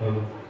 Digambara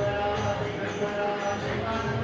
Shiva, Shiva, Shiva,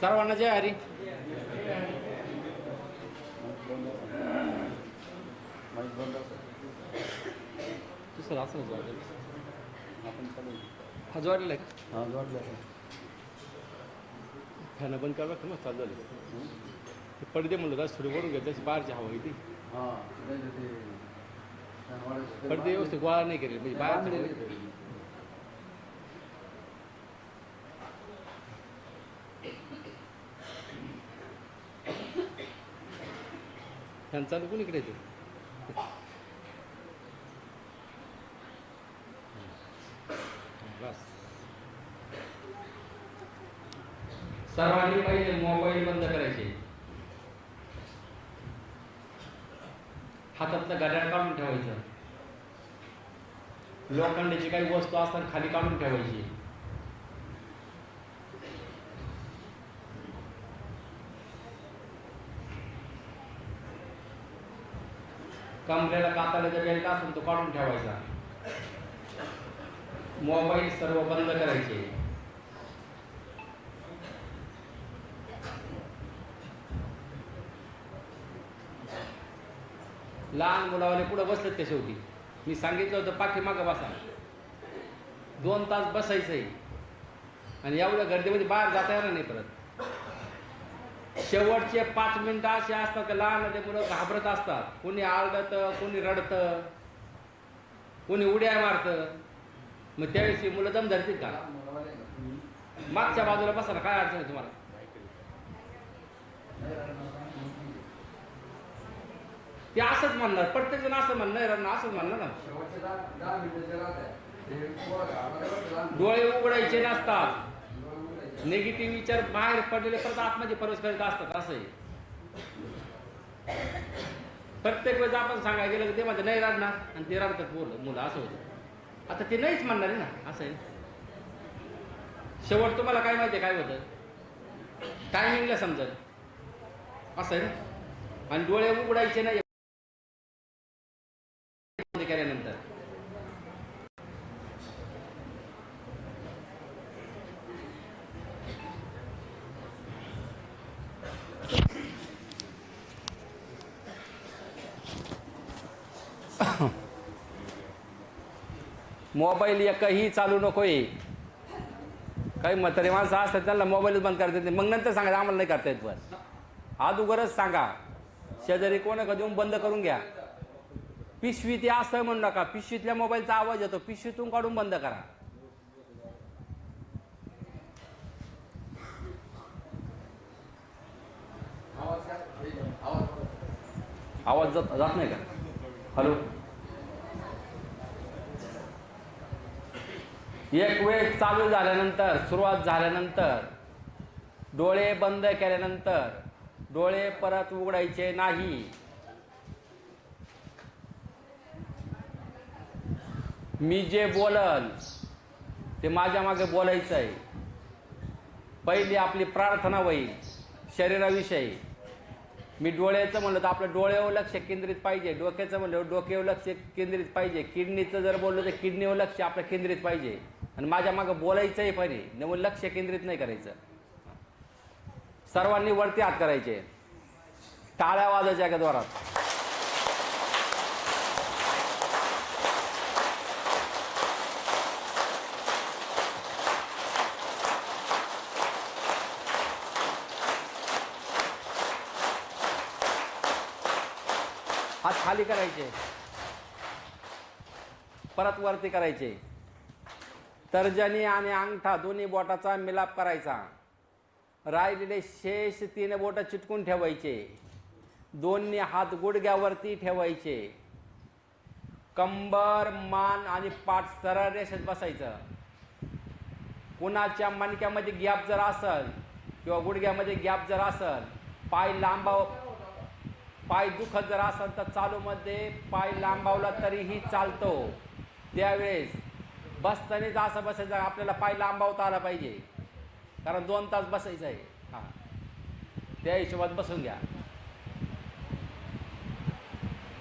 सर्वांना जय हरी. असं जोडलेलं आपण चालू हा जोडलेला आहे हां जोडलं फॅन बंद करा का मग चालू झालं. ते पडदे म्हणलं रस थोडी वरून घ्या त्याची बाहेरची हवा येते हां पडदे व्यवस्थित गोळा नाही केले म्हणजे बाहेरची फॅन चालू कोणी इकडे ते बस. सर्वांनी पहिले मोबाईल बंद करायचे. हातातलं घड्याळ काढून ठेवायचं. लोखंडाची काही वस्तू असतात खाली काढून ठेवायची. कमरेला कातड्याचा बेल्ट असून तो काढून ठेवायचा. मोबाईल सर्व बंद करायचे. लहान मुलावाले पुढे बसलेत त्या शेवटी. मी सांगितलं होतं पाठीमागं बसा. दोन तास बसायचंय. आणि एवढ्या गर्दीमध्ये बाहेर जाता येणार नाही परत. शेवटचे पाच मिनिटं असे असतात की लहान ते मुलं घाबरत असतात. कोणी आरडतं कोणी रडतं कोणी उड्या मारतं. मग त्यावेळेस मुलं दम धरतील का? मागच्या बाजूला बसा ना काय अडचण आहे तुम्हाला? ते असंच म्हणणार प्रत्येक जण असं म्हणणार असंच म्हणणार ना. डोळे उघडायचे नसतात. निगेटिव्ह विचार बाहेर पडलेले परत आतमध्ये प्रवेश करीत असतात असं आहे. प्रत्येक वेळेस आपण सांगायला गेलं की ते माझं नाही रडणार आणि ते रडतात बोल मुलं असं होतं. आता ते नाहीच म्हणणार आहे ना असं आहे. शेवट तुम्हाला काय माहिती आहे काय होतं? टायमिंगला समजा असं आहे ना? आणि डोळे उघडायचे नाही बंद केल्यानंतर मोबाईल एकही चालू नको आहे काही म्हातारे माणसं असतात त्यांना मोबाईलच बंद करता येते नाही. मग नंतर सांगा आम्हाला नाही करता येत बस आज उगरच सांगा शेजारी कोण का देऊन बंद करून घ्या. पिशवी ते असं म्हणू नका पिशवीतल्या मोबाईलचा आवाज येतो पिशवीतून काढून बंद करा. आवाज जात जात नाही का? हॅलो? एक वेळ चालू झाल्यानंतर सुरुवात झाल्यानंतर डोळे बंद केल्यानंतर डोळे परत उघडायचे नाही. मी जे बोलल ते माझ्या मागे बोलायचं आहे पहिली आपली प्रार्थना होईल शरीराविषयी. मी डोळ्याचं म्हणलं तर आपलं डोळ्यावर लक्ष केंद्रित पाहिजे. डोक्याचं म्हणलं डोक्यावर लक्ष केंद्रित पाहिजे. किडनीचं जर बोललं तर किडनीवर लक्ष आपलं केंद्रित पाहिजे. आणि माझ्या मागं बोलायचंही पहिले नाही मग लक्ष केंद्रित नाही करायचं. सर्वांनी वरती हात करायचे. टाळ्या वाजायच्या का द्वारात. हात खाली करायचे. परत वरती करायचे. तर्जनी आणि अंगठा दोन्ही बोटाचा मिलाप करायचा. राहिलेले शेष तीन बोट चिटकून ठेवायचे. दोन्ही हात गुडघ्यावरती ठेवायचे. कंबर मान आणि पाठ सरळ रेषेत बसायचं. कुणाच्या मणक्यामध्ये गॅप जर असल किंवा गुडघ्यामध्ये गॅप जर असल पाय लांबाव पाय दुखत जर असेल तर चालूमध्ये पाय लांबावला तरीही चालतो. त्यावेळेस बसतानाच असं बसायचं आपल्याला पाय लांबावता आला पाहिजे. कारण दोन तास बसायचं आहे. हां. त्या हिशोबात बसून घ्या.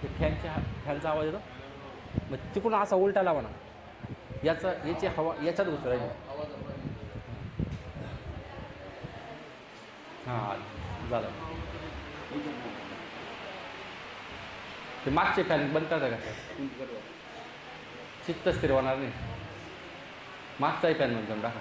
ते फॅनच्या फॅनचा आवाज येतो? मग तिकडून असा उलटा लावा ना. याचा याची हवा याच्यात घुसू हां झालं. ते मागचे फॅन बंद करता का? चित्त स्थिर होणार नाही. मागचाही फॅन म्हणतो टाका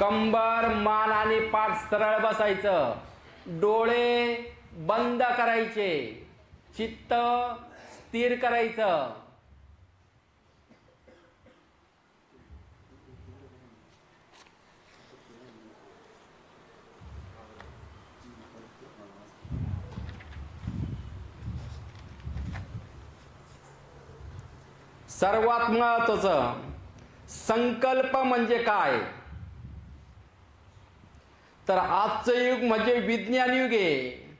कंबर मान आणि पाठ सरळ बसायचं. डोळे बंद करायचे. चित्त स्थिर करायचं. सर्वात महत्वाचं संकल्प म्हणजे काय? तर आजचं युग म्हणजे विज्ञान युग आहे.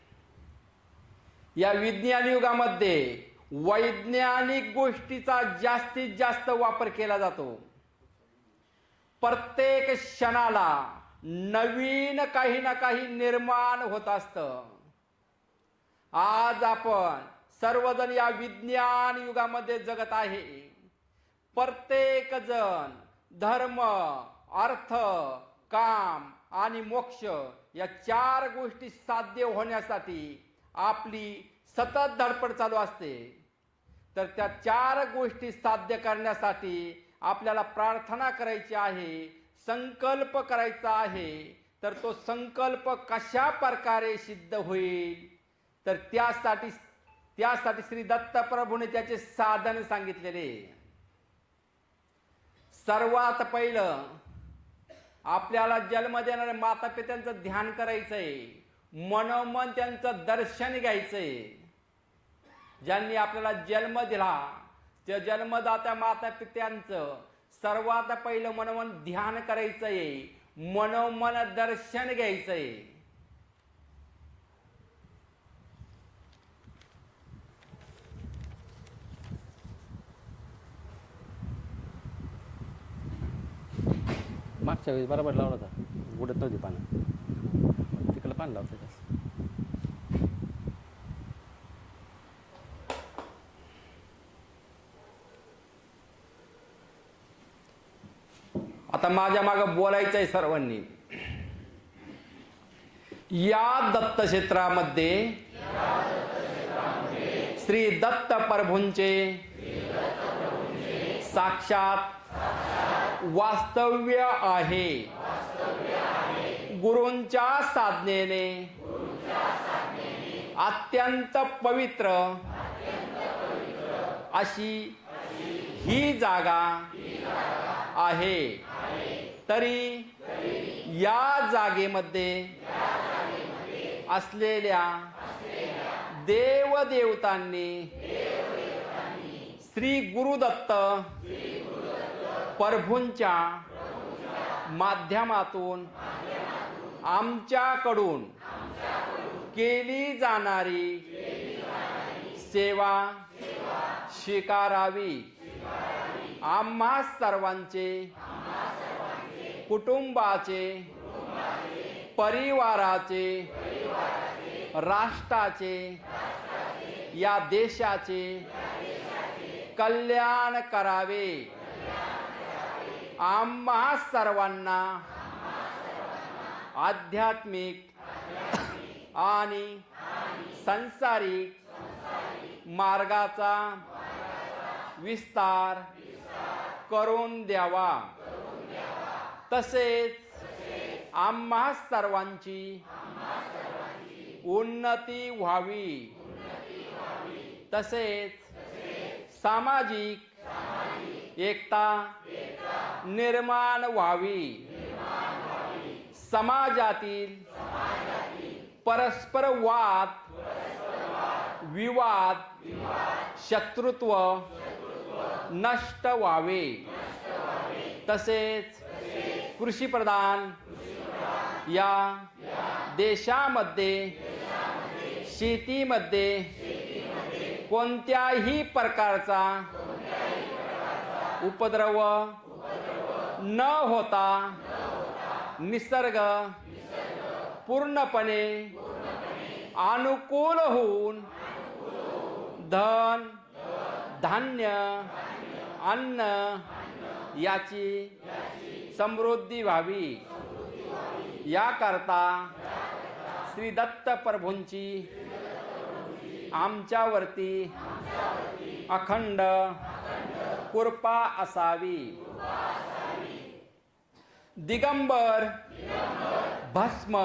या विज्ञान युगामध्ये वैज्ञानिक गोष्टीचा जास्तीत जास्त वापर केला जातो. प्रत्येक क्षणाला नवीन काही ना काही निर्माण होत असतं. आज आपण सर्वजण या विज्ञान युगामध्ये जगत आहे. प्रत्येक जण धर्म अर्थ काम आणि मोक्ष या चार गोष्टी साध्य होण्यासाठी आपली सतत धडपड चालू असते. तर त्या चार गोष्टी साध्य करण्यासाठी आपल्याला प्रार्थना करायची आहे संकल्प करायचा आहे. तर तो संकल्प कशा प्रकारे सिद्ध होईल? तर त्यासाठी त्यासाठी श्री दत्तप्रभूने त्याचे साधन सांगितलेले सर्वात पहिलं आपल्याला जन्म देणाऱ्या माता पित्यांचं ध्यान करायचंय. मनोमन त्यांचं दर्शन घ्यायचंय. ज्यांनी आपल्याला जन्म दिला त्या जन्मदात्या माता पित्यांचं सर्वात पहिलं मनोमन ध्यान करायचंय. मनोमन दर्शन घ्यायचंय. मागच्या वेळेस बरोबर लावला होता. उडत नव्हती पानं. तिकडं पान लावतं त्यास आता माझ्या मागं बोलायचं आहे सर्वांनी. या दत्त क्षेत्रामध्ये श्री दत्त प्रभूंचे साक्षात वास्तव्य आहे. गुरूंच्या साधनेने. अत्यंत पवित्र. अशी ही जागा आहे. तरी या जागेमध्ये असलेल्या देवदेवतांनी श्री गुरुदत्त प्रभूंच्या माध्यमातून आमच्याकडून केली जाणारी सेवा स्वीकारावी. आम्हा सर्वांचे कुटुंबाचे परिवाराचे राष्ट्राचे या देशाचे कल्याण करावे. आम्हा सर्वांना आध्यात्मिक आणि संसारिक मार्गाचा विस्तार करून द्यावा. तसेच आम्हा सर्वांची उन्नती व्हावी. तसेच सामाजिक एकता निर्माण व्हावी. समाजातील परस्पर वाद विवाद शत्रुत्व नष्ट व्हावे. तसेच कृषीप्रधान या देशामध्ये शेतीमध्ये कोणत्याही प्रकारचा उपद्रव न होता निसर्ग पूर्णपणे अनुकूल होऊन धन धान्य अन्न याची समृद्धी व्हावी. याकरता श्री दत्त प्रभूंची आमच्यावरती अखंड कृपा असावी. दिगंबर भस्म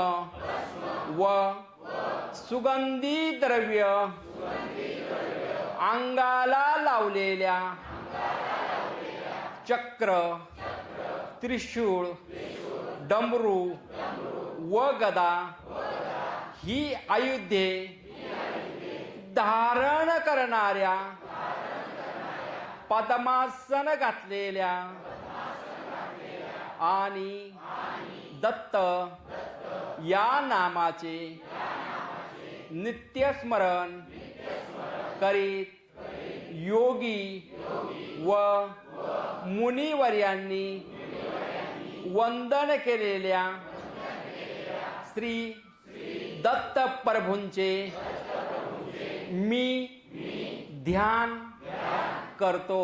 व सुगंधी द्रव्य अंगाला लावलेल्या चक्र त्रिशूळ डमरू व गदा ही आयुधे धारण करणाऱ्या पद्मासन घातलेल्या आणि दत्त या नामाचे नित्यस्मरण करीत योगी व मुनिवर्यांनी वंदन केलेल्या श्री दत्त प्रभूंचे मी ध्यान करतो.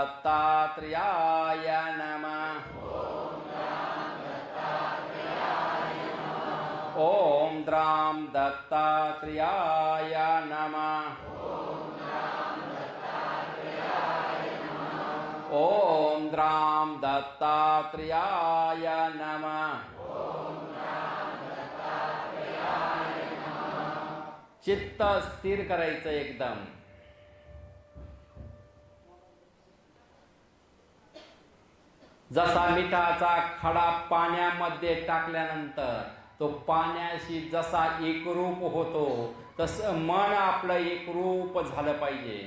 दत्तात्रेयाय नमः ओम द्राम दत्तात्रेयाय नमः ओम द्राम दत्तात्रेयाय नमः चित्त स्थिर करायचं एकदम जसा मिठाचा खडा पाण्यामध्ये टाकल्यानंतर तो पाण्याशी जसा एकरूप होतो तसं मन आपलं एकरूप झालं पाहिजे.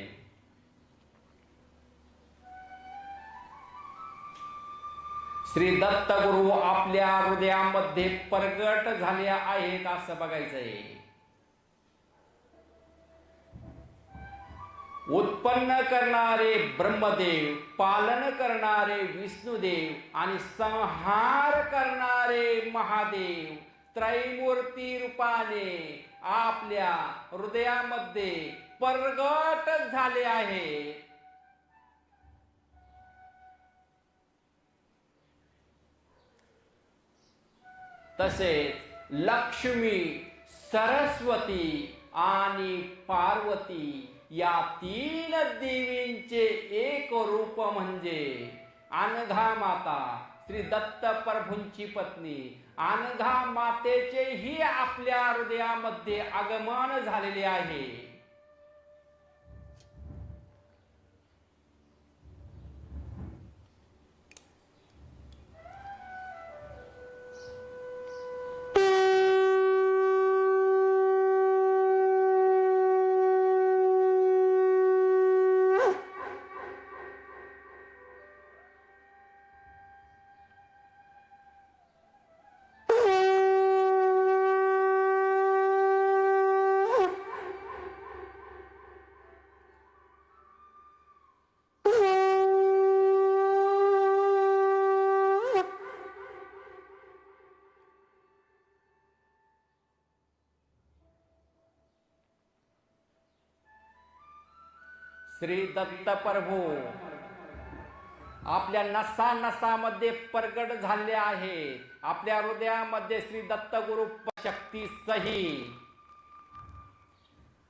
श्री दत्त गुरु आपल्या हृदयामध्ये प्रगट झाले आहेत असं बघायचंय. उत्पन्न करणारे ब्रह्मदेव पालन करणारे विष्णुदेव आणि संहार करणारे महादेव त्रैमूर्ती रूपाने आपल्या हृदयामध्ये परगट झाले आहे. तसेच लक्ष्मी सरस्वती आणि पार्वती या तीन देवींचे एक रूप म्हणजे अनघा माता श्री दत्त प्रभूंची पत्नी. अनघा मातेचेही आपल्या हृदयामध्ये आगमन झालेले आहे. श्री दत्त प्रभू आपल्या नसा नसामध्ये प्रगट झाले आहे. आपल्या हृदयामध्ये श्री दत्त गुरु शक्ती सही.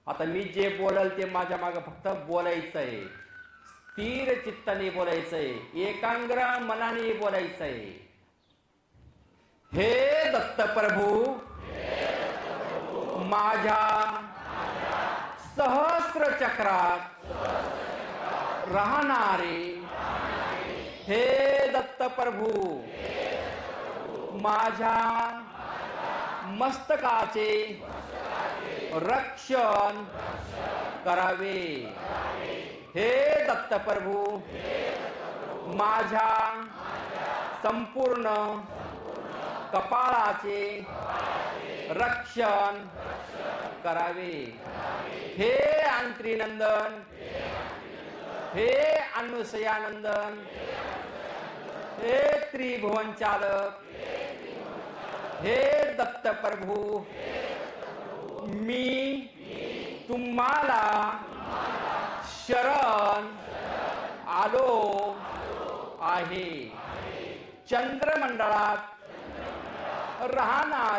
आता मी जे बोलल ते माझ्या मागे फक्त बोलायचं आहे स्थिर चित्ताने बोलायचं आहे एकाग्र मनाने बोलायचं आहे हे दत्त प्रभू माझ्या सहस्र चक्रात राहणारे हे दत्त प्रभू माझ्या मस्तकाचे रक्षण करावे. हे दत्त प्रभू माझ्या संपूर्ण कपाळाचे रक्षण करावे. हे अंतरीनंदन हे अनुसयानंदन हे त्रिभुवन चालक. हे दत्त प्रभू. मी तुम्हाला शरण आलो आहे. चंद्रमंडळात राहणार